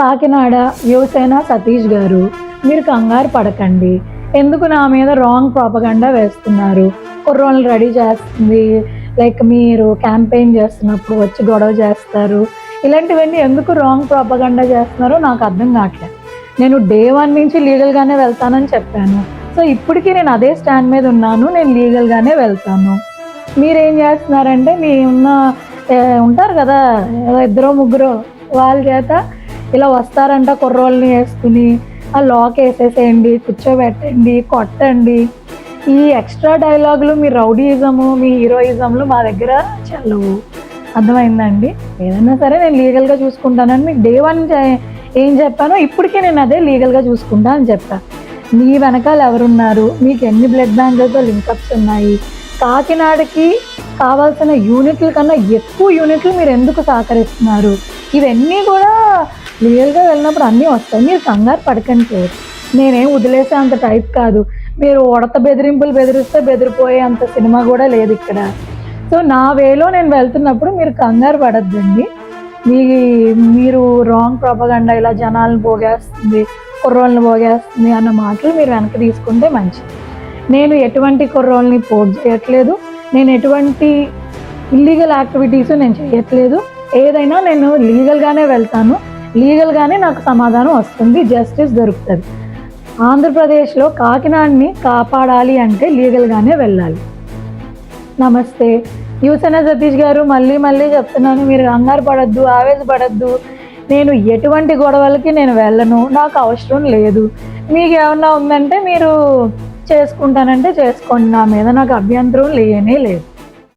కాకినాడ యువసేన సతీష్ గారు మీరు కంగారు పడకండి. ఎందుకు నా మీద రాంగ్ ప్రాపగండా వేస్తున్నారు? కుర్రోళ్ళని రెడీ చేస్తుంది. లైక్ మీరు క్యాంపెయిన్ చేస్తున్నప్పుడు వచ్చి గొడవ చేస్తారు. ఇలాంటివన్నీ ఎందుకు రాంగ్ ప్రాపగండా చేస్తున్నారో నాకు అర్థం కావట్లేదు నేను డే వన్ నుంచి లీగల్గానే వెళ్తానని చెప్పాను. సో ఇప్పటికీ నేను అదే స్టాండ్ మీద ఉన్నాను. నేను లీగల్గానే వెళ్తాను. మీరేం చేస్తున్నారంటే మీ ఉన్న ఉంటారు కదా ఇద్దరో ఇద్దరు ముగ్గురు వాళ్ళ చేత ఇలా వస్తారంట కుర్రోళ్ళని వేసుకుని. ఆ లాక్ వేసేసేయండి కూర్చోబెట్టండి కొట్టండి. ఈ ఎక్స్ట్రా డైలాగులు మీ రౌడీయిజము మీ హీరోయిజంలు మా దగ్గర చెల్లవు. అర్థమైందండి? ఏదైనా సరే నేను లీగల్గా చూసుకుంటానని మీకు డే వన్ ఏం చెప్పానో ఇప్పటికే నేను అదే లీగల్గా చూసుకుంటా అని చెప్పాను మీ వెనకాల ఎవరున్నారు? మీకు ఎన్ని బ్లడ్ బ్యాంకులతో లింకప్స్ ఉన్నాయి? కాకినాడకి కావాల్సిన యూనిట్ల కన్నా ఎక్కువ యూనిట్లు మీరు ఎందుకు సహకరిస్తున్నారు? ఇవన్నీ కూడా లీగల్గా వెళ్ళినప్పుడు అన్నీ వస్తాయి. మీరు కంగారు పడకండి సార్. నేనేం వదిలేసే అంత టైప్ కాదు. మీరు ఉడత బెదిరింపులు బెదిరిస్తే బెదిరిపోయే అంత సినిమా కూడా లేదు ఇక్కడ. సో నా వేలో నేను వెళ్తున్నప్పుడు మీరు కంగారు పడద్దండి. మీ మీరు రాంగ్ ప్రాపగండా ఇలా జనాలను పోగేస్తుంది కుర్రోళ్ళని పోగేస్తుంది అన్న మాటలు మీరు వెనక్కి తీసుకుంటే మంచిది. నేను ఎటువంటి కుర్రోళ్ళని పోగు చేయట్లేదు. నేను ఎటువంటి ఇల్లీగల్ యాక్టివిటీస్ నేను చేయట్లేదు. ఏదైనా నేను లీగల్గానే వెళ్తాను. లీగల్గానే నాకు సమాధానం వస్తుంది జస్టిస్ దొరుకుతుంది. ఆంధ్రప్రదేశ్లో కాకినాడని కాపాడాలి అంటే లీగల్గానే వెళ్ళాలి. నమస్తే. యువసేన సతీష్ గారు మళ్ళీ మళ్ళీ చెప్తున్నాను మీరు కంగారు పడద్దు ఆవేశపడద్దు. నేను ఎటువంటి గొడవలకి నేను వెళ్ళను నాకు అవసరం లేదు. మీకు ఏమన్నా ఉందంటే మీరు చేసుకుంటానంటే చేసుకోండి నా మీద నాకు అభ్యంతరం లేనే లేదు.